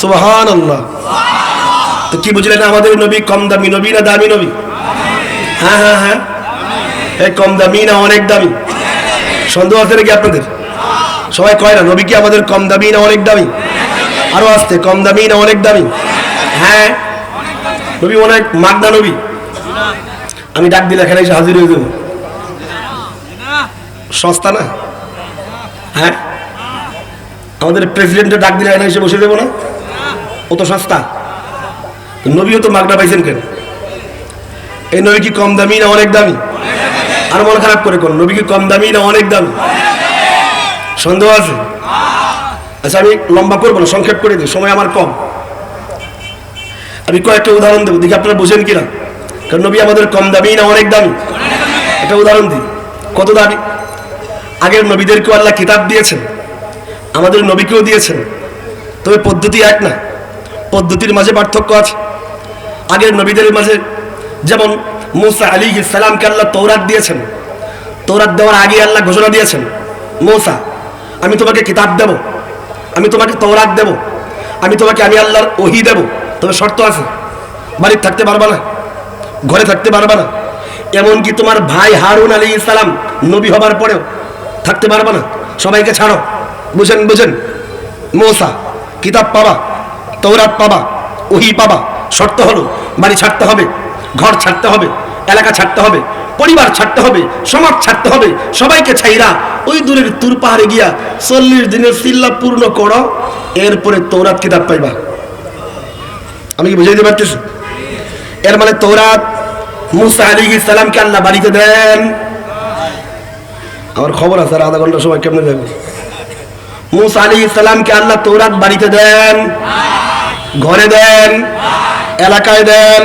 সুবহান তো কি বুঝলেন আমাদের নবী? কম দামি নবী না দামি নবী? হ্যাঁ হ্যাঁ হ্যাঁ। এই কম দামি না অনেক দামি? সন্দেহ আছে নাকি আপনাদের? সবাই কয় না, নবী কি আমাদের কম দামি না অনেক দামি? আরও আসতে কম দামি না অনেক দামি? হ্যাঁ। নবী অনেক মাগনা নবী। আমি ডাক দিলে এখানে এসে হাজির হয়ে যাব। সস্তা না? হ্যাঁ। আমাদের প্রেসিডেন্টের ডাক দিলে এখানে এসে বসে দেবো না? ও তো সস্তা নবীও তো মাগনা পাইছেন কেন? এই নবী কি কম দামি না অনেক দামি? আর মন খারাপ করে কোন? নবী কি কম দামি না অনেক দামি? সন্দেহ আছে? আচ্ছা আমি লম্বা করব না, সংক্ষেপ করে দিই, সময় আমার কম। আমি কয়েকটা উদাহরণ দেবো, দেখি আপনারা বোঝেন কিনা। কারণ নবী আমাদের কম দামি না অনেক দামি? একটা উদাহরণ দিই, কত দামি? আগের নবীদেরকেও আল্লাহ কিতাব দিয়েছেন, আমাদের নবীকেও দিয়েছেন, তবে পদ্ধতি এক না। পদ্ধতির মাঝে পার্থক্য আছে। আগের নবীদের মাঝে যেমন মুসা আলী সালামকে আল্লাহ তৌরাত দিয়েছেন তৌরাত দেওয়ার আগে আল্লাহ ঘোষণা দিয়েছেন, মৌসা, আমি তোমাকে কিতাব দেব, আমি তোমাকে তৌরাত দেব, আমি তোমাকে, আমি আল্লাহর ওহি দেব। তবে শর্ত আছে বাড়ির থাকতে পারবা না, ঘরে থাকতে পারবা না। এমনকি তোমার ভাই হারুন আলী ইসলাম নবী হবার পরেও থাকতে পারবা না। সবাইকে ছাড়ো, বুঝেন বুঝেন। মৌসা, কিতাব পাবা তৌরাত পাবা ওহি পাবা। শর্ত হলো, বাড়ি ছাড়তে হবে, ঘর ছাড়তে হবে, এলাকা ছাড়তে হবে, পরিবার ছাড়তে হবে, সমাজ ছাড়তে হবে, সবাইকে ছাইরা ওই দূরের তুর পাহাড়ে গিয়া চল্লিশ দিনের সিল্লা পূর্ণ করো, এরপরে তৌরাত কিতাব পাইবা। আমি কি বুঝাইতে পারতেছি? এর মানে তৌরাত মুসা আলী ইসলামকে আল্লাহ বাড়িতে দেন। আমার খবর আছে আধা ঘণ্টা সময় কেমনে যাবে? মুসা আলী ইসলামকে আল্লাহ তৌরাত বাড়িতে দেন, ঘরে দেন, এলাকায় দেন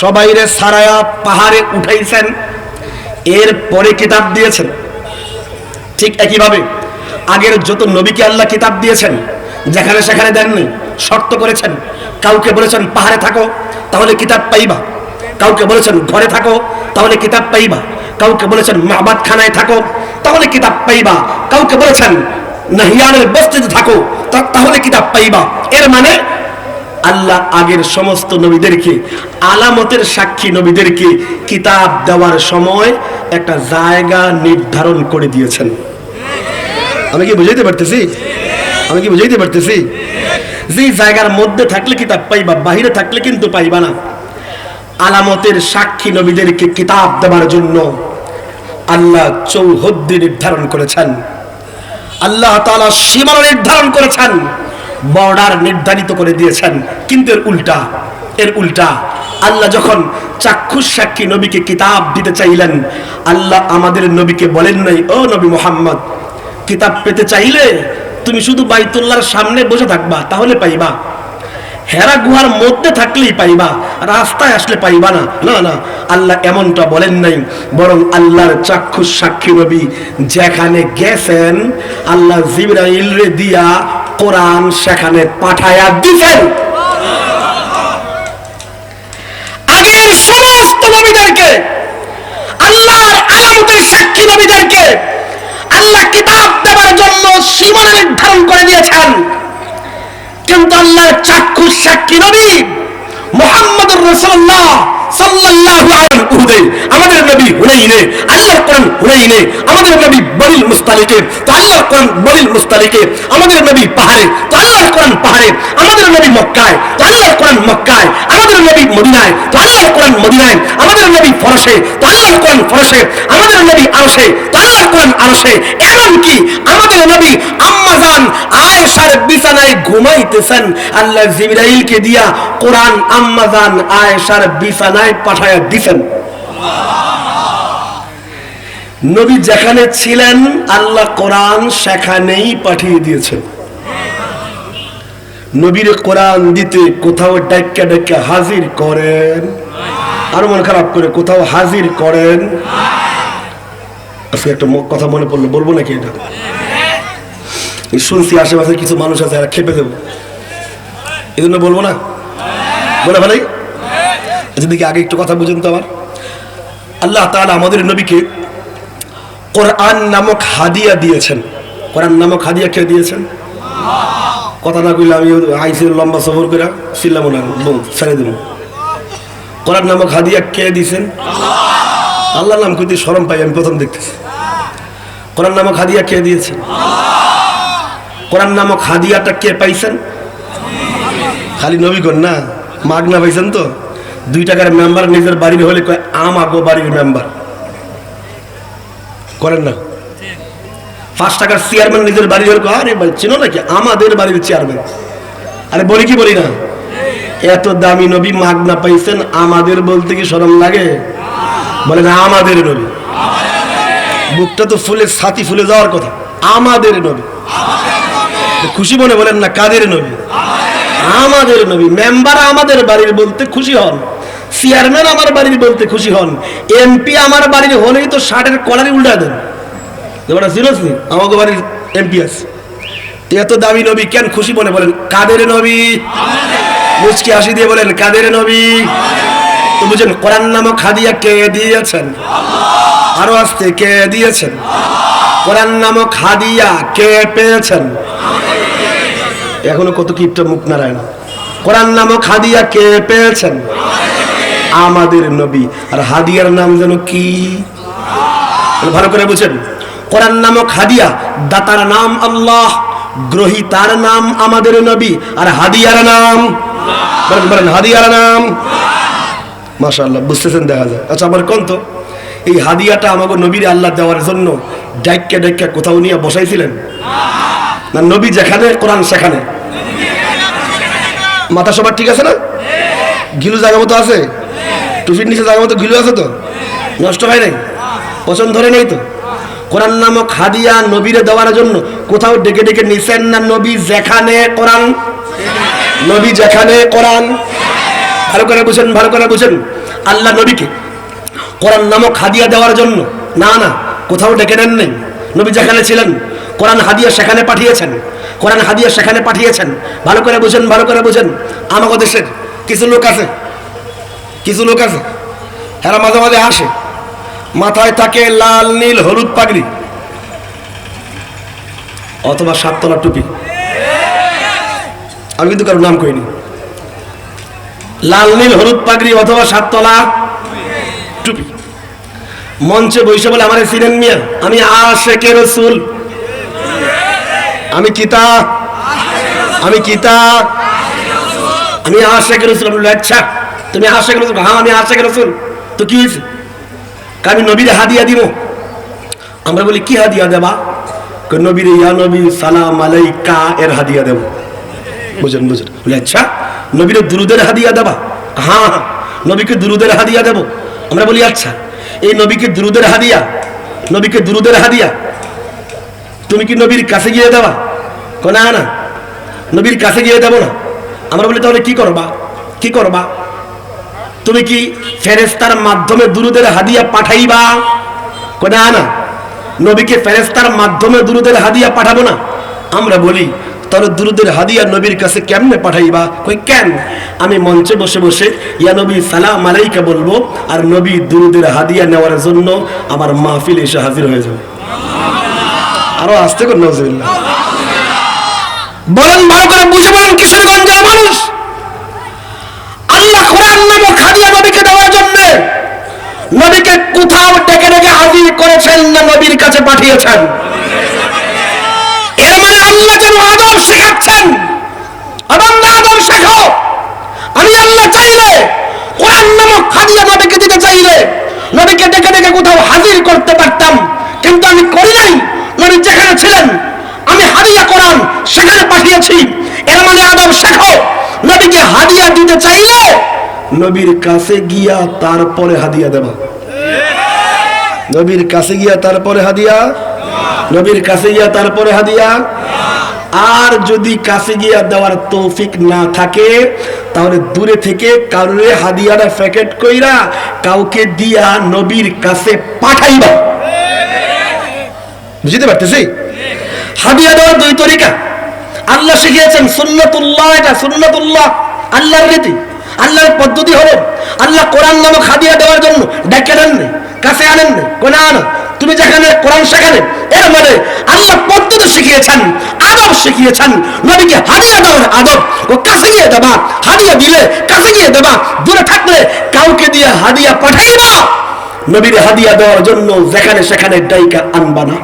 সবাইরে সারায়া পাহাড়ে উঠাইছেন এর পরে কিতাব দিয়েছেন। ঠিক একইভাবে আগের যত নবীকে আল্লাহ কিতাব দিয়েছেন, যেখানে সেখানে দেননি, শর্ত করেছেন, কাউকে বলেছেন পাহাড়ে থাকো, তাহলে কিতাব পাইবা। কাউকে বলেছেন ঘরে থাকো, তাহলে কিতাব পাইবা। কাউকে বলেছেন মাহবাদ খানায় থাকো, তাহলে কিতাব পাইবা। কাউকে বলেছেন নাহিয়ানের বস্তিতে থাকো তাহলে কিতাব পাইবা। এর মানে আল্লাহ আগের সমস্ত নবীদেরকে, আলামতের সাক্ষী নবীদেরকে কিতাব দেওয়ার সময় একটা জায়গা নির্ধারণ করে দিয়েছেন। আমি কি বুঝাইতে পারতেছি? আমি কি বুঝাইতে পারতেছি? যে জায়গার মধ্যে থাকলে কিতাব পাইবা, বাহিরে থাকলে কিন্তু পাইবা না। আলামতের সাক্ষী নবীদেরকে কিতাব দেওয়ার জন্য আল্লাহ চৌহদ্দি নির্ধারণ করেছেন। আল্লাহ তালা সীমানা নির্ধারণ করেছেন, বর্ডার নির্ধারিত করে দিয়েছেন। কিন্তু এর উল্টা এর উল্টা, আল্লাহ যখন চাক্ষুষ সাক্ষী নবীকে কিতাব দিতে চাইলেন, আল্লাহ আমাদের নবীকে বলেন নাই, ও নবী মোহাম্মদ, কিতাব পেতে চাইলে তুমি শুধু বাইতুল্লার সামনে বসে থাকবা, তাহলে পাইবা। হেরা গুহার মধ্যে থাকলেই পাইবা, রাস্তায় আসলে পাইবা না। না না, আল্লাহ এমনটা বলেন নাই, বরং আল্লাহর চাক্ষুষ সাক্ষী নবী যেখানে গেছেন, আল্লাহ জিবরাইল রে দিয়া কোরআন সেখানে পাঠায়া দিছেন। আগের সমস্ত নবীদেরকে, আল্লাহর আলামতের সাক্ষী নবীদেরকে, আল্লাহ কিতাব দেওয়ার জন্য সীমানা নির্ধারণ করে দিয়েছেন। কিন্তু আল্লাহর চাক্ষুষ সাক্ষী নবী মোহাম্মদুর রাসূলুল্লাহ সাল্লাল্লাহু আমাদের নবী হুনাইনে কোরআন আমাদের নবী কোরআন পাহাড়ে আমাদের মক্কায় মক্কায়, আমাদের নবী মদিনায় আমাদের ফরসে ফরসে, আমাদের আমাদের নবী আম্মাজান আয়েশার বিছানায় ঘুমাইতেছেন। আল্লাহ জিবরাইলকে দিয়া কোরআন আম্মাজান আয়েশার বিছানায় পাঠায়া দিছেন। নবী যেখানে ছিলেন, আল্লাহ কোরআন সেখানেই পাঠিয়ে দিয়েছেন। নবীর কোরআন দিতে কোথাও ডাক্কা ডাক্কা হাজির করেন। আর মন খারাপ করে কোথাও হাজির করেন। আজকে একটা কথা মনে পড়ল, বলব নাকি এটা? শুনছি আশেপাশে কিছু মানুষ আছে, এরা খেপে দেবো। এই জন্য বলব না? বলে ভালাই। আচ্ছা দেখি আগে একটু কথা বুঝুন তো আমার আল্লাহ তাআলা আমাদের নবীকে কোরআন নামক হাদিয়া দিয়েছেন। কোরআন নামক হাদিয়া কে দিয়েছেন? কথা না কইলে আমি আইসি লম্বা সফর করে ছিলাম না ছেড়ে দিল করার নামক হাদিয়া কে দিয়েছেন? আল্লাহ নাম কইতে সরম পাই, আমি প্রথম দেখতেছি। কোরআন নামক হাদিয়া কে দিয়েছেন? কোরআন নামক হাদিয়াটা কে পাইছেন? খালি নবীগণ না মাগনা পাইছেন তো? দুই টাকার মেম্বার নিজের বাড়ির হলে কয় আমাগো বাড়ির মেম্বার। করেন না। পাঁচ টাকার চেয়ারম্যান নিজের বাড়ির হলে আরে চিনো নাকি? আমাদের বাড়ির চেয়ারম্যান আরে বলি কি বলি না? এত দামি নবী মাগনা পাইছেন, আমাদের বলতে কি শরম লাগে? বলে না, আমাদের নবী। বুকটা তো ফুলে, ছাতি ফুলে যাওয়ার কথা। আমাদের নবী। খুশি মনে বলেন না, কাদের নবী? আমাদের নবী। মেম্বার আমাদের বাড়ির বলতে খুশি হন। চেয়ারম্যান আমার বাড়ির বলতে খুশি হন। এমপি আমার বাড়ির হলেই তো ষাটের কলারি উল্টা দেন। তোমরা সিরিয়াসলি আমাকে বাড়ির এমপি আছে। এত দামি নবী কেন খুশি মনে বলেন? কাদের নবী? মুচকি হাসি দিয়ে বলেন, কাদের নবী? তো বুঝেন, কোরআন নামক হাদিয়া কে দিয়েছেন? আরও আসতে কে দিয়েছেন? কোরআন নামক হাদিয়া কে পেয়েছেন? এখনও কত কিপটা মুখ নারায়ণ কোরআন নামক হাদিয়া কে পেয়েছেন? আমাদের নবী। আর হাদিয়ার নাম যেন কি? ভালো করে বুঝেন। কোরআন নামক হাদিয়া, দাতার নাম আল্লাহ, গ্রহীতার নাম আমাদের নবী। আর হাদিয়ার নাম? বলেন বলেন, হাদিয়ার নাম? মাশাআল্লাহ, বুঝতেছেন দেখা যায়। আচ্ছা আমার কোন তো? এই হাদিয়াটা আমাকে নবীর আল্লাহ দেওয়ার জন্য ডাইক্কা ডাইক্কা কোথাও নিয়ে বসাইছিলেন। না, নবী যেখানে, কোরআন সেখানে। মাথা সবার ঠিক আছে না? গিলু জায়গা মতো আছে? টুপির নিচে জায়গা মতো গিলু আছে তো? নষ্ট হয় নাই? পছন্দ ধরে নেই তো? কোরআন নামক হাদিয়া নবীরে দেওয়ার জন্য কোথাও ডেকে ডেকে নিছেন না নবী যেখানে কোরআন? নবী যেখানে কোরআন? ভালো করে বুঝেন, ভালো করে বুঝেন। আল্লাহ নবীকে কোরআন নামক হাদিয়া দেওয়ার জন্য, না না, কোথাও ডেকে নেন নেই। নবী যেখানে ছিলেন কোরআন হাদিয়া সেখানে পাঠিয়েছেন। কোরআন হাদিয়া সেখানে পাঠিয়েছেন। ভালো করে বুঝেন, ভালো করে বুঝেন। আমাদের দেশের কিছু লোক আছে, কিছু লোক আছে এরা মাঝে মাঝে আসে। মাথায় থাকে লাল, নীল, হলুদ পাগড়ি। অথবা সাততলা টুপি। আমি কিন্তু কারও নাম কইনি। লাল, নীল, হলুদ পাগড়ি অথবা সাততলা টুপি। মঞ্চে বসে বলে, আমার সিনেন মিয়া, আমি আশেকে রসুল। আমি কিতা? আমি কিতা? আমি আশেকে রসুল আমি আচ্ছা। তুমি আশেকে রসুল? হ্যাঁ আমি আশেকে রসুল। তো কি হয়েছে? আমি নবীর হাদিয়া দিব? আমরা বলি, কি হাদিয়া দেবা? নবীর, ইয়া নবী, সালাম আলাইকা এর হাদিয়া দেব। বুঝেন বুঝেন বলে আচ্ছা নবীর দুরুদের হাদিয়া দেবা? হ্যাঁ হ্যাঁ নবীকে দুরুদের হাদিয়া দেব। আমরা বলি আচ্ছা এই নবীকে দুরুদের হাদিয়া? নবীকে দুরুদের হাদিয়া? তুমি কি নবীর কাছে গিয়ে কো, না না। নবীর কাছে গিয়ে দেবো না। আমরা বলি তাহলে কি করবা? কি করবা? তুমি কি ফেরেস্তার মাধ্যমে দুরুদের হাদিয়া পাঠাইবা? না না। নবীকে ফেরেস্তার মাধ্যমে দুরুদের হাদিয়া পাঠাবো না? আমরা বলি তাহলে দুরুদের হাদিয়া নবীর কাছে কেমনে পাঠাইবা? কই কেন? আমি মঞ্চে বসে বসে ইয়া নবী সালাম আলাইকা বলব আর নবী দুরুদের হাদিয়া নেওয়ার জন্য আমার মাহফিল এসে হাজির হয়ে যাবে। আরও আসতে কর নজরুল্লাহ বলেন, ভালো করে বুঝে বলেন মানুষ? আল্লাহ কোরআন নামক হাদিয়া নবীকে দেওয়ার জন্য নবীকে কোথাও ডেকে ডেকে হাজির করেছেন না নবীর কাছে পাঠিয়েছেন? এর মানে আল্লাহ যেন আদব শেখাচ্ছেন। এবং আদব শেখো। আমি আল্লাহ চাইলে কোরআন নামক হাদিয়া নবীকে দিতে চাইলে নবীকে ডেকে ডেকে কোথাও হাজির করতে পারতাম। কিন্তু আমি করি নাই। নবী যেখানে ছিলেন, আমি হাদিয়া কোরআন সেখানে পাঠিয়েছি। এর মানে আদব শেখো, নবীকে হাদিয়া দিতে চাইলে নবীর কাছে গিয়া তারপরে হাদিয়া দেবা। নবীর কাছে গিয়া তারপরে হাদিয়া? নবীর কাছে গিয়া তারপরে হাদিয়া? আর যদি কাছে গিয়া দেওয়ার তৌফিক না থাকে, তাহলে দূরে থেকে কারোরে হাদিয়াটা প্যাকেট কইরা কাউকে দিয়া নবীর কাছে পাঠাইবা। বুঝতে পারতেছি? হাদিয়া দেওয়ার দুই তরিকা। আল্লাহ শিখিয়েছেন সুন্নতুল্লাহ, এটা সুন্নতুল্লাহ, আল্লাহর রীতি, আল্লাহর পদ্ধতি হলো, আল্লাহ কোরআন নামক হাদিয়া দেওয়ার জন্য ডেকে আনেননি কাছে আনেননি কোন আনো। তুমি যেখানে কোরআন সেখানে এর মানে আল্লাহ পদ্ধতি শিখিয়েছেন, আদব শিখিয়েছেন, নবীকে হাদিয়া দেওয়ার আদব, ও কাছে গিয়ে দেবা হাদিয়া দিলে কাছে গিয়ে দেবা, দূরে থাকলে কাউকে দিয়ে হাদিয়া পাঠাইবা। নবীর হাদিয়া দেওয়ার জন্য যেখানে সেখানে ডাইকা আনবা না।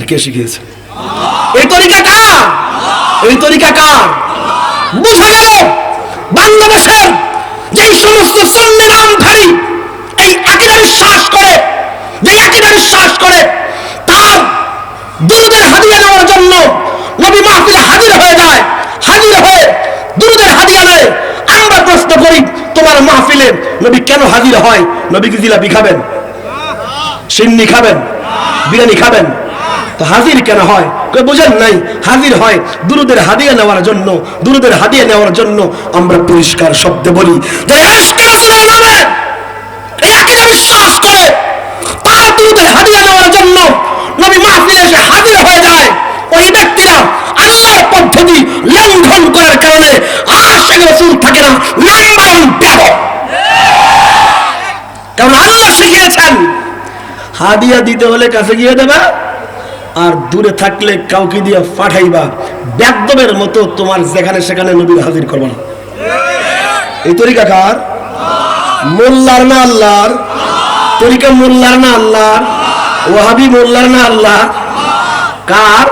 এটা কে শিখিয়েছে? এই তরিকা কার? এই তরিকা কার? বুঝা গেল? বাংলাদেশের যেই সমস্ত সন্নি নামধারী এই আকিদা বিশ্বাস করে যে আকিদা বিশ্বাস করে, তার দুরুদের হাদিয়া নেওয়ার জন্য নবী মাহফিলে হাজির হয়ে যায়, হাজির হয়ে দুরুদের হাদিয়া নেয়। আমরা প্রশ্ন করি, তোমার মাহফিলে নবী কেন হাজির হয়? নবী কি জিলাপি খাবেন? সিন্নি খাবেন? বিরিয়ানি খাবেন? হাজির কেন হয়? বোঝেন নাই? হাজির হয় দুরুদের হাদিয়া নেওয়ার জন্য, দুরুদের হাদিয়া নেওয়ার জন্য আমরা পরিষ্কার শব্দে বলি যে বিশ্বাস করে, তার দুরুদের হাদিয়া নেওয়ার জন্য নবী মাহফিলে এসে হাজির হয়ে যায়। ওই ব্যক্তিরা আল্লাহর পদ্ধতি লঙ্ঘন করার কারণে আশেখ রাসূল থাকে না নাম্বার ওয়ান ব্যাপক কারণ আল্লাহ শিখিয়েছেন, হাদিয়া দিতে হলে কাছে গিয়ে দেবে আর দূরে থাকলে কাউকে দিয়ে পাঠাইবা। ব্যাকদমের মতো তোমার যেখানে সেখানে নবীর হাজির করবা না। এই তরিকা কার? মোল্লার না আল্লাহর? তরিকা মোল্লার না আল্লাহর? ওহাবি মোল্লার না আল্লাহ কার?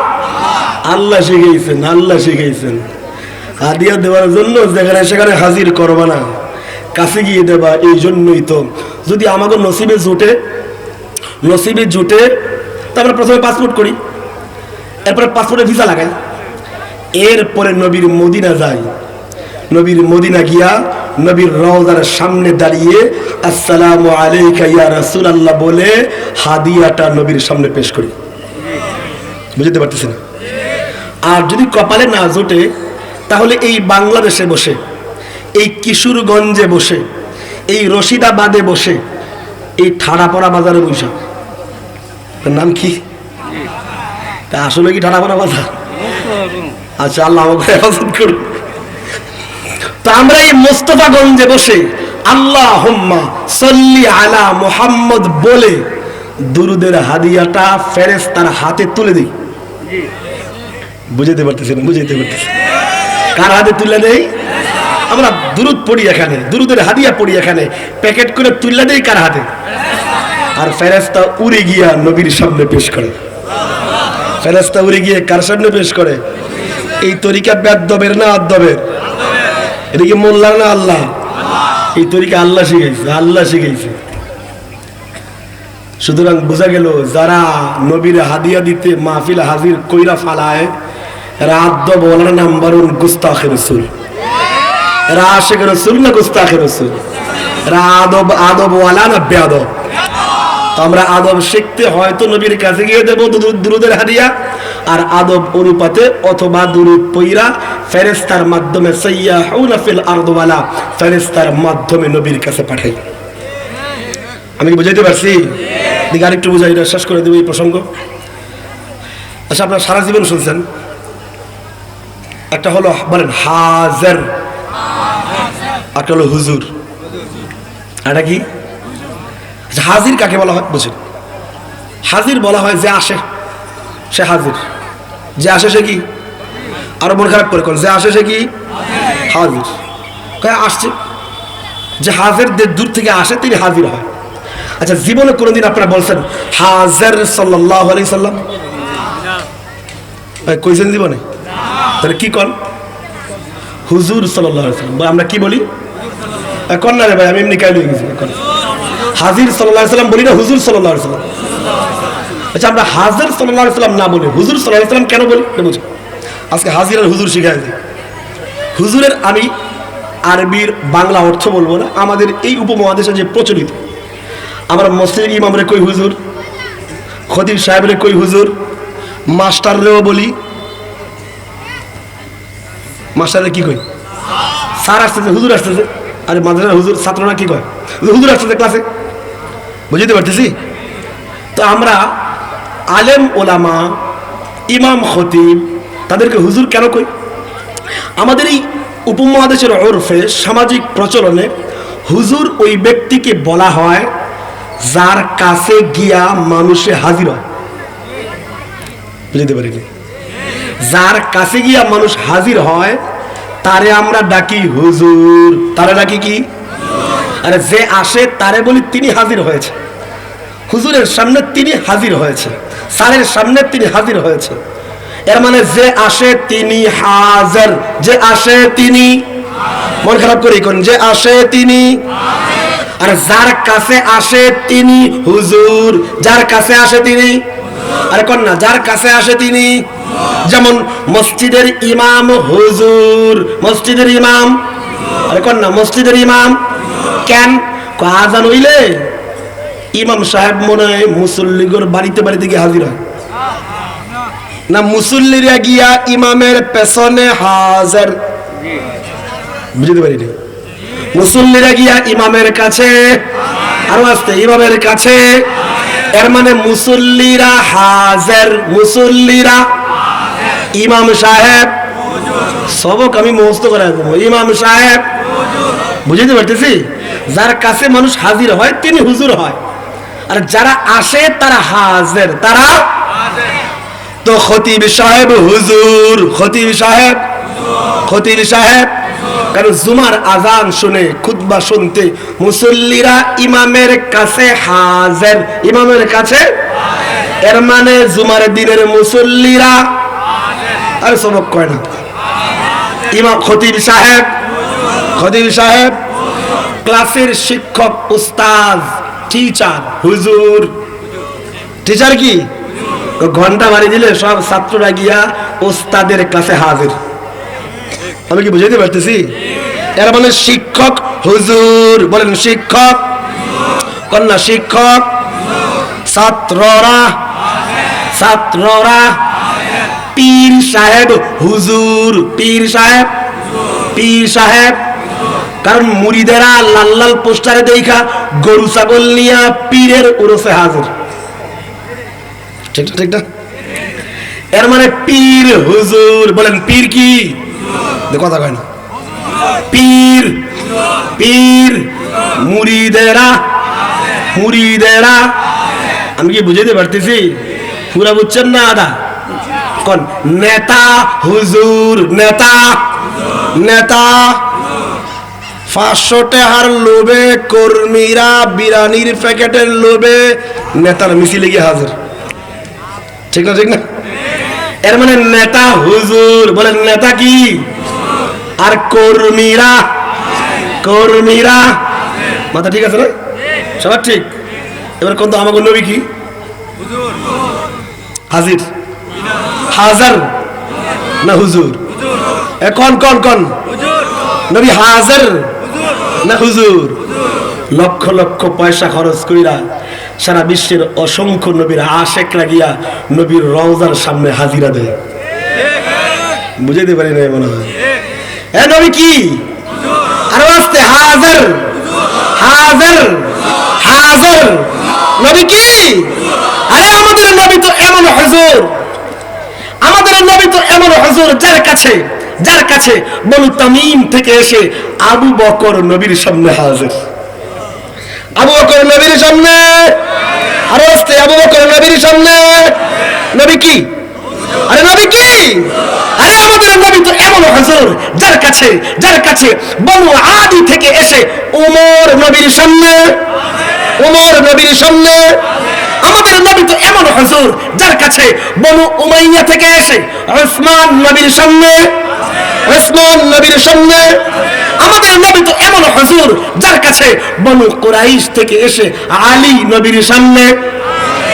আল্লাহ শিখেছেন আল্লাহ শিখেছেন হাদিয়া দেওয়ার জন্য যেখানে সেখানে হাজির করবা না। কাছে গিয়ে দেবা এই জন্যই তো। যদি আমাকে নসিবে জুটে নসিবে জুটে তারপরে প্রথমে পাসপোর্ট করি, এরপরে পাসপোর্টে ভিসা লাগাই। এরপরে নবীর মদিনা যাই। নবীর মদিনা গিয়া নবীর রওজার সামনে দাঁড়িয়ে আসসালামু আলাইকা ইয়া রাসূলুল্লাহ বলে হাদিয়াটা নবীর সামনে পেশ করি। বুঝতে পারতেছেন আর যদি কপালে না জোটে, তাহলে এই বাংলাদেশে বসে, এই কিশোরগঞ্জে বসে, এই রশিদাবাদে বসে, এই ঠাড়াপড়া বাজারে বৈশা তার নাম কি? তা আসলে কি ঠাড়াপড়া বাজার? আচ্ছা আল্লাহ আমাকে করুন তো আমরা এই মোস্তফাগঞ্জে বসে আল্লাহ হোম্মা সল্লি আলা মোহাম্মদ বলে দুরুদের হাদিয়াটা ফেরেস তার হাতে তুলে দিই। বুঝাইতে পারতেছি না, বুঝাইতে পারতেছি কার হাতে তুলে দেই? আমরা দুরুদ পড়ি এখানে, দুরুদের হাদিয়া পড়ি এখানে। প্যাকেট করে তুলে দেই কার হাতে? আর ফেরেস্তা উড়ে গিয়া নবীর সামনে পেশ করে। ফেরেস্তা উড়ে গিয়ে কার সামনে পেশ করে? এই তরিকা বেদবের না আদবের? এটা কি মোল্লার না আল্লাহ? এই তরিকা আল্লাহ শিখাইছে আল্লাহ শিখাইছে। সুতরাং বোঝা গেল, যারা নবীর হাদিয়া দিতে মাহফিল হাজির কইরা ফালায় রাত বলার নাম্বার উন গুস্তাখে রসুল। এরা আশেখ রসুল না গুস্তাখে রসুল? এরা আদব আদব ওয়ালা না তো আমরা আদব শিখতে হয়তো নবীর কাছে গিয়ে দেবো দুরুদ- দুরুদের হাদিয়া। আর আদব অনুপাতে অথবা দুরুদ পইরা ফেরেস্তার মাধ্যমে সাইয়াহুনা ফিল আরদওয়ালা ফেরেস্তার মাধ্যমে নবীর কাছে পাঠাই। আমি কি বুঝাইতে পারছি? দিকে আরেকটু বুঝাই শেষ করে দেবো এই প্রসঙ্গ। আচ্ছা আপনার সারা জীবন শুনছেন? একটা হলো বলেন, হাজার। একটা হলো হুজুর। এটা কি? হাজির কাকে বলা হয়? বুঝুন। হাজির বলা হয় যে আসে সে হাজির। যে আসে সে কি? আরও মন খারাপ করে যে আসে সে কি? হাজির। আসছে। যে হাজির যে দূর থেকে আসে তিনি হাজির হয়। আচ্ছা জীবনে কোনোদিন আপনারা বলছেন হাজার সাল্লাহ আলি সাল্লাম? কইছেন জীবনে? তাহলে কি কন? হুজুর সাল্লাহ সাল্লাম। আমরা কি বলি? এ, কন না রে ভাই আমি এমনি কাইল গেছি কন? হাজির সাল্লাম বলি না হুজুর সাল্লাম। আচ্ছা আমরা হাজির সাল্লাম না বলি, হুজুর সাল্লাহ সাল্লাম কেন বলি? বুঝো। আজকে হাজির আর হুজুর শিখাই দিই। হুজুরের আমি আরবির বাংলা অর্থ বলব না, আমাদের এই উপমহাদেশে যে প্রচলিত। আমরা মসজিদ ইমামরে কই হুজুর? খতিব সাহেবরে কই হুজুর? মাস্টাররেও বলি। মাস্টারে কি কই? স্যার আসতেছে, হুজুর আসতেছে। আরে মাদ্রাসার হুজুর, ছাত্ররা কি কয়? হুজুর আসতেছে ক্লাসে বুঝতে পারতেছি? তো আমরা আলেম ওলামা, ইমাম খতিব, তাদেরকে হুজুর কেন কই? আমাদের এই উপমহাদেশের ওরফে সামাজিক প্রচলনে হুজুর ওই ব্যক্তিকে বলা হয় যার কাছে গিয়া মানুষে হাজির হয়। বুঝতে পারিনি? যার কাছে গিয়া মানুষ হাজির হয়, তারে আমরা ডাকি হুজুর। তারা ডাকি কি? আরে যে আসে, তারে বলি তিনি হাজির হয়েছে। হুজুরের সামনে তিনি হাজির হয়েছে। স্যারের সামনে তিনি হাজির হয়েছে। এর মানে যে আসে, তিনি হাজার। যে আসে, তিনি মন খারাপ করি কোন যে আসে, তিনি আর যার কাছে আসে, তিনি হুজুর। যার কাছে আসে, তিনি আর কোন না, যার কাছে আসে, তিনি যেমন মসজিদের ইমাম হুজুর, মসজিদের ইমাম, আর কোন না, মসজিদের ইমাম কেন আজান হইলে ইমাম সাহেব মনে হয় মুসল্লিগর বাড়িতে বাড়িতে গিয়ে হাজির হয়। না, মুসল্লিরা গিয়া ইমামের পেছনে হাজার বুঝতে পারিনি। মুসল্লিরা গিয়া ইমামের কাছে আরও আসতে, ইমামের কাছে। এর মানে মুসল্লিরা হাজার, মুসল্লিরা ইমাম সাহেব। সবক আমি মুখস্থ করে ইমাম সাহেব বুঝতে পারতেছি? যার কাছে মানুষ হাজির হয়, তিনি হুজুর হয়। আর যারা আসে, তারা হাজির। তারা তো খতিব সাহেব হুজুর, খতিব সাহেব খতিব সাহেব। কারণ জুমার আজান শুনে, খুতবা শুনতে মুসল্লিরা ইমামের কাছে হাজির। ইমামের কাছে এর মানে জুমার দিনের মুসল্লিরা আরে সবক কয় না। ইমাম খতিব সাহেব খতিব সাহেব, ক্লাসের শিক্ষক, উস্তাদ টিচার হুজুর। টিচার কি? ঘণ্টা বাড়ি দিলে সব ছাত্ররা গিয়া ওস্তাদের কাছে হাজির। আমি কি বুঝাইতে পারতেছি? এরা মানে শিক্ষক, হুজুর। বলেন শিক্ষক, কন্যা শিক্ষক, ছাত্ররা ছাত্ররা, পীর সাহেব, হুজুর, পীর সাহেব পীর সাহেব। কারণ মুড়িদেরা লাল লাল পোস্টারে দেখা গরু ছাগল নিয়া পীরের উরসে হাজির। ঠিক না এর মানে পীর, হুজুর, বলেন পীর কি? কথা কয় না। পীর পীর, মুড়িদেরা মুড়িদেরা। আমি কি বুঝাইতে পারতেছি? পুরা বুঝছেন না আদা? কোন? নেতা, হুজুর, নেতা নেতা। পাঁচশো টাকার লোভে কর্মীরা বিরানির প্যাকেটের লোভে নেতার মিছিলে গিয়ে হাজির। ঠিক না ঠিক না? এর মানে নেতা হুজুর বলেন নেতা কি? আর কর্মীরা? কর্মীরা? মাথা ঠিক আছে না? সবার ঠিক? এবার কত আমাকে নবী কি? হাজির। হাজার? না হুজুর? এ কন কন কন? নবী হাজার? না হুজুর? লক্ষ লক্ষ পয়সা খরচ কইরা সারা বিশ্বের অসংখ্য নবীর আশেকরা গিয়া নবীর রওজার সামনে হাজিরা দেয়। বুঝাইতে পারি না মনে হয়। এ নবী কি? আরও আসতে, হাজার। হাজার। হাজার। নবী কি? আরে আমাদের নবী তো এমন হুজুর। আমাদের নবী তো এমন হুজুর যার কাছে যার কাছে বনু তামিম থেকে এসে আবু বকর নবীর সামনে হাজির। আবু বকর নবীর সামনে। আরও আসতে, আবু বকর নবীর সামনে। নবী কি? আরে নবী কি? আরে আমাদের নবী তো এমন হুজুর, যার কাছে যার কাছে বনু আদি থেকে এসে উমর নবীর সামনে। উমর নবীর সামনে। আমাদের নবী তো এমন হুজুর, যার কাছে বনু উমাইয়া থেকে এসে উসমান নবীর সামনে। উসমান নবীর সামনে। আমাদের নবী তো এমন হজুর যার কাছে বনু কুরাইশ থেকে এসে আলী নবীর সামনে।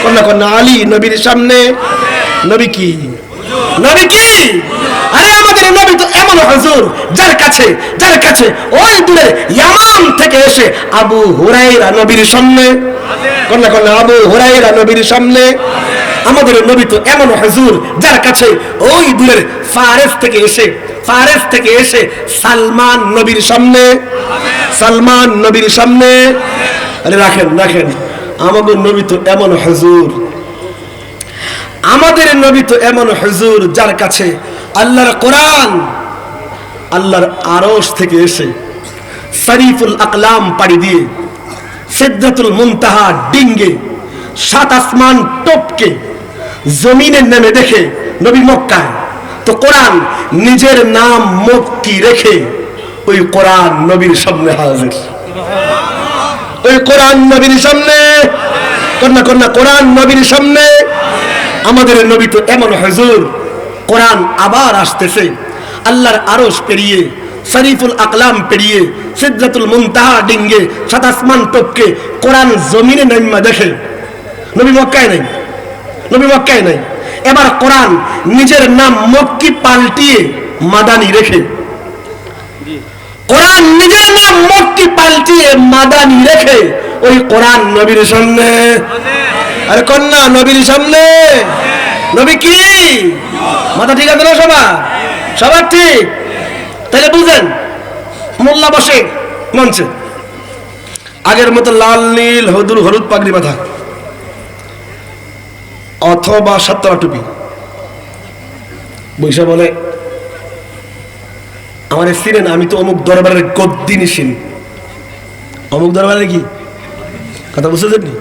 কন্যা কন্যা, আলী নবীর সামনে। নবী কি? নবী কি? আরে আমাদের নবী তো এমন হুজুর যার কাছে যার কাছে ওই দূরে ইয়ামান থেকে এসে আবু হুরাইরা নবীর সামনে। কন্যা কন্যা, আবু হুরাইরা নবীর সামনে। আমাদের নবী তো এমন হুজুর যার কাছে ওই দূরের ফারেস থেকে এসে, ফারেস থেকে এসে সালমান নবীর সামনে, সালমান নবীর সামনে, আরে রাখেন রাখেন, আমাদের নবী তো এমন হুজুর, আমাদের নবী তো এমন হুজুর যার কাছে আল্লাহর কোরআন, আল্লাহর আরশ থেকে এসে শরীফুল আকলাম পাড়ি দিয়ে সিদ্ধাতুল মুনতাহা ডিঙ্গে সাত আসমান টপকে জমিনের নেমে দেখে নবী মক্কায়। তো কোরআন নিজের নাম মক্কি রেখে ওই কোরআন নবীর সামনে হাজির। ওই কোরআন নবীর সামনে। কন্যা কন্যা, কোরআন নবীর সামনে। আমাদের নবী তো এমন হজুর। কোরআন আবার আসতেছে। আল্লাহর আরশ পেরিয়ে, শরীফুল আকলাম পেরিয়ে সিদ্ধাতুল মুনতাহা ডিঙ্গে, সাত আসমান টপকে কোরআন জমিনে নাইমা দেখে। নবী মক্কায় নাই। নবী মক্কায় নাই। এবার কোরআন নিজের নাম মক্কি পাল্টিয়ে মাদানি রেখে। কোরআন নিজের নাম মক্কি পাল্টিয়ে মাদানি রেখে ওই কোরআন নবীর সামনে। আরে কন্যা, নবীর সামনে। নবী কি? মাথা ঠিক আছে না সবার? সবার ঠিক? তাহলে বুঝেন, মোল্লা বসে মঞ্চে। আগের মতো লাল, নীল হদুর হলুদ পাগড়ি মাথা। অথবা সাতরা টুপি। বৈশা বলে, আমার চিনেন আমি তো অমুক দরবারের গদ্দি নিশিন। অমুক দরবারে কি? কথা বুঝতে নি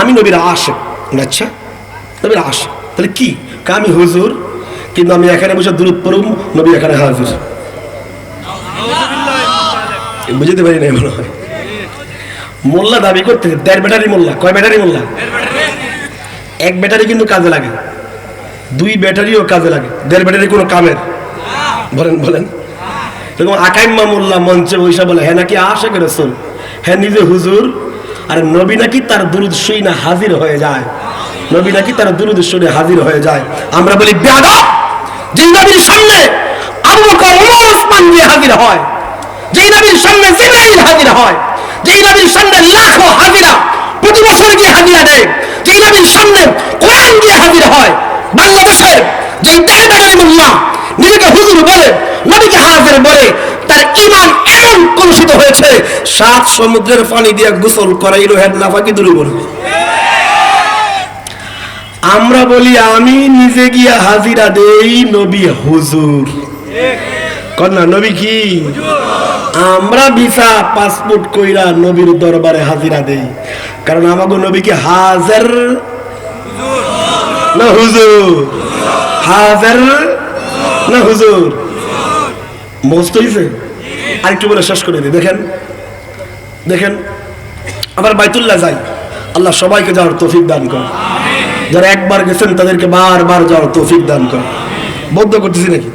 আমি নবীর আশেক। আচ্ছা নবীর আশেক। তাহলে কি? কা আমি হুজুর, কিন্তু আমি এখানে বসে দূর পড়ুম, নবী এখানে হাজির। বুঝতে পারি না মনে হয়। মোল্লা দাবি করতে দেড় ব্যাটারি মোল্লা। কয় ব্যাটারি মোল্লা? এক ব্যাটারি কিন্তু কাজে লাগে। দুই ব্যাটারিও কাজে লাগে। দেড় ব্যাটারি কোনো কামের। বলেন বলেন। এরকম আকাইম্মা মোল্লা মঞ্চে বৈশা বলে হ্যাঁ নাকি আসে করে শোন হ্যাঁ নিজে হুজুর? আর নবী নাকি তার দুরুদ শুই না হাজির হয়ে যায়। নবী নাকি তার দুরুদ শুনে হাজির হয়ে যায়। আমরা বলি বেয়াদব যে নবীর সামনে আবু বকর ওমর ওসমান গিয়ে হাজির হয়, যেই নবীর সামনে জিবরাইল হাজির হয়, যেই নবীর সামনে লাখো হাজিরা প্রতি বছর গিয়ে হাজিরা দেয়, যেই নবীর সামনে কোরআন গিয়ে হাজির হয় বাংলাদেশের যেই দেড় বেটারি মোল্লা নিজেকে হুজুর বলে নবীকে হাজির বলে তার ইমান এমন কলুষিত হয়েছে, সাত সমুদ্রের পানি দিয়ে গোসল করাইলো, হেড নাফাকি দূরে বলবে। আমরা বলি, আমি নিজে গিয়া হাজিরা দেই নবী হুজুর। কন্যা নবী কি? আমরা ভিসা, পাসপোর্ট কইরা নবীর দরবারে হাজিরা দেই। কারণ আমাগো নবীকে হাজার? না হুজুর। হাজার? না হুজুর। মস্ত হয়েছে আরেকটু বলে শেষ করে দিই। দেখেন দেখেন, আবার বাইতুল্লাহ যাই। আল্লাহ সবাইকে যাওয়ার তৌফিক দান কর। যারা একবার গেছেন, তাদেরকে বারবার যাওয়ার তৌফিক দান কর। বদ্ধ করতেছি নাকি?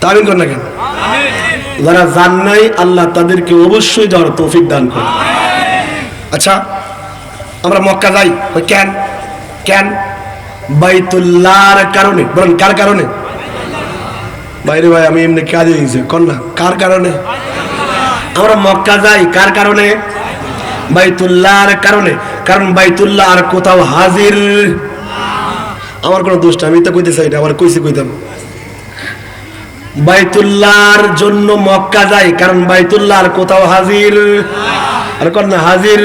তামিল কর না কেন? যারা যান নাই, আল্লাহ তাদেরকে অবশ্যই যাওয়ার তৌফিক দান করে। আচ্ছা আমরা মক্কা যাই। কেন? কেন? বাইতুল্লাহর কারণে। বলেন, কার কারণে? বাইরে ভাই, আমি এমনি কাজে গেছি কন্যা কার কারণে? আমরা মক্কা যাই, কার কারণে? বাইতুল্লাহর কারণে। কারণ বাইতুল্লাহ আর কোথাও হাজির। আমার কোনো দোষ আমি তো কইতে চাই না আবার কইছি কইতাম বাইতুল্লাহর জন্য মক্কা যাই, কারণ বাইতুল্লাহ আর কোথাও হাজির। আর কর না, হাজির।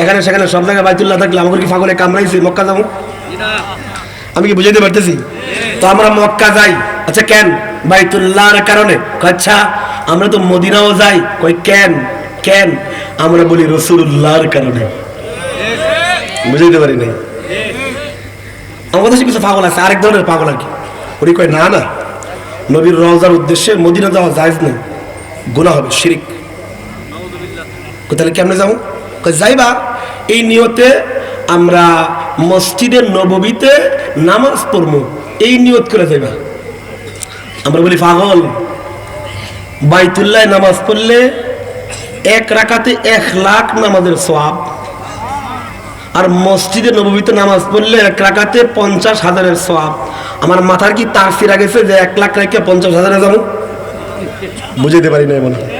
এখানে সেখানে সব জায়গায় বাইতুল্লাহ থাকলে আমাকে কি ফাগলে কামড়াইছে, মক্কা যাব? আমি কি বুঝাইতে পারতেছি? তো আমরা মক্কা যাই। আচ্ছা কেন? বাইতুল্লাহর কারণে। আচ্ছা আমরা তো মদিনাও যাই। কই কেন? কেন? আমরা বলি রসুল্লাহর কারণে। বুঝাইতে পারি নাই আমাদের দেশে কিছু পাগল আছে, আরেক ধরনের পাগল আর কি। ওরি কয়, না না, নবীর রওজার উদ্দেশ্যে মদিনা যাওয়া যায় না। গুনাহ হবে, শিরিক। তাহলে কেমনে যাব? যাইবা, এই নিয়তে আমরা মসজিদের নববীতে নামাজ পড়ব। এই নিয়ত করে যাইবা। আমরা বলি, পাগল। বাইতুল্লাহ নামাজ পড়লে এক রাকাতে এক লাখ নামাজের সওয়াব। আর মসজিদে নবীতে নামাজ পড়লে এক রাকাতে পঞ্চাশ হাজারের সওয়াব। আমার মাথার কি তার ফিরা গেছে যে এক লাখ রেখে পঞ্চাশ হাজারে যাব? বুঝাইতে পারি না মনে হয়।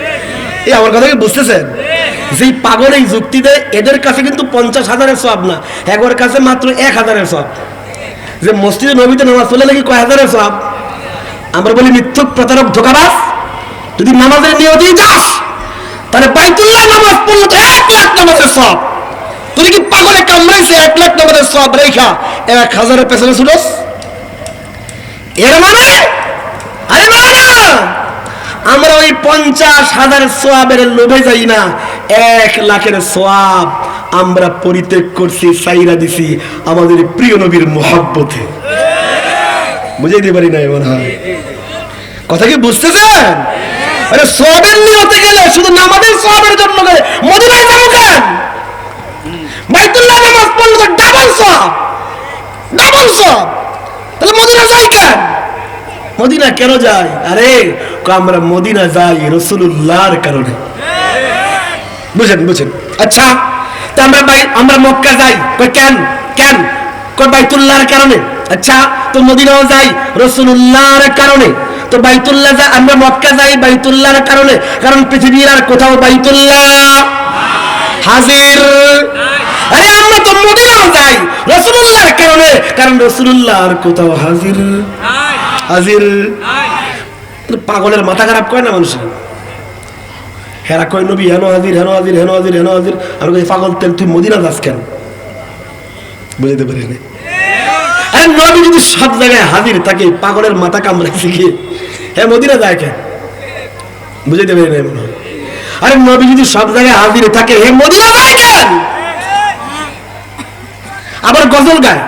এই আমার কথা কি বুঝতেছেন? যেই পাগল এই যুক্তি দেয়, এদের কাছে কিন্তু পঞ্চাশ হাজারের সব না। একবার কাছে মাত্র এক হাজারের সব যে মসজিদে নবীতে নামাজ পড়লে নাকি কয় হাজারের সব আমরা বলি মিথ্যুক প্রতারক ধোকাবাস যদি নামাজের নিয়তেই যাস তাহলে বাইতুল্লাহ নামাজ পড়লে তো এক লাখ নামাজের সব তুই কি পাগলে কামড়াইছে এক লাখ নামাজের সব রেখা? এক হাজারের পেছনে ছুটস এর মানে? আরে না আমরা ওই পঞ্চাশ হাজার সোয়াবের লোভে যাই না। এক লাখের সোয়াব আমরা পরিত্যাগ করছি, সাইরা দিছি আমাদের প্রিয় নবীর মোহাব্বতে। বুঝাইতে পারি না মনে হয়। কথা কি বুঝতেছেন? আরে সবের নিয়তে গেলে শুধু নামাজের সবের জন্য গেলে মদিনায় যাব কেন? বাইতুল্লাহ নামাজ পড়লে তো ডাবল সব ডাবল সব তাহলে মদিনা যাই কেন? মদিনা কেন যাই আরে আমরা মদিনা যাই রসুল্লাহর কারণে। বুঝেন বুঝেন। আচ্ছা তা আমরা বাই আমরা মক্কা যাই। কেন? কেন? বাইতুল্লাহর কারণে। আচ্ছা তো মদিনাও যাই রসুল্লাহর কারণে। তো বাইতুল্লাহ যা আমরা মক্কা যাই বাইতুল্লাহর কারণে। কারণ পৃথিবীর আর কোথাও বাইতুল্লাহ হাজির আরে আমরা তো মদিনাও যাই রসুল্লাহর কারণে। কারণ রসুল্লাহ আর কোথাও হাজির হাজির পাগলের মাথা খারাপ করে না মানুষের? হেরা কয় নবী হেন হাজির হেন হাজির হেন হাজির হেন হাজির। আমি কই পাগল তেল তুই মদিনা যাস কেন? বুঝতে পারি না আরে নবী যদি সব জায়গায় হাজির থাকে পাগলের মাথা কামড়াইছে কি হ্যাঁ মদিনা যায় কেন? বুঝতে পারি না মনে হয়। আরে নবী যদি সব জায়গায় হাজির থাকে, হে মদিনা যায় কেন? আবার গজল গায়।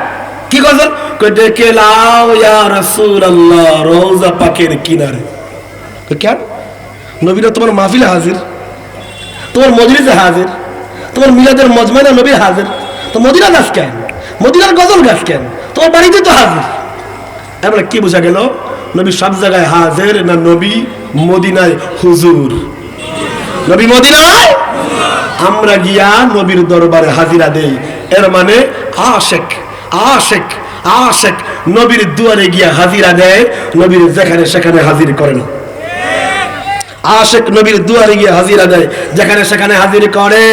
কি গজল? ডেকে লাও ইয়া রাসূলুল্লাহ রওজা পাকের কিনারে। কেন? নবীরা তোমার মাহফিলে হাজির। তোমার মজলিসে হাজির। তোমার মিলাদের মজমাইনা নবী হাজির। তো মদিনা গাছ কেন? মদিনার গজল গাছ কেন? তোমার বাড়িতে তো হাজির। এবারে কি বোঝা গেল? নবী সব জায়গায় হাজির না নবী মদিনায় হুজুর? নবী মদিনায়? আমরা গিয়া নবীর দরবারে হাজিরা দেই। এর মানে আশেক আশেক আশেক নবীর দুয়ারে গিয়া হাজিরা দেয়, নবীর যেখানে সেখানে হাজির করেন। আশেক নবীর দুয়ারে গিয়ে হাজিরা দেয়, যেখানে সেখানে হাজির করে।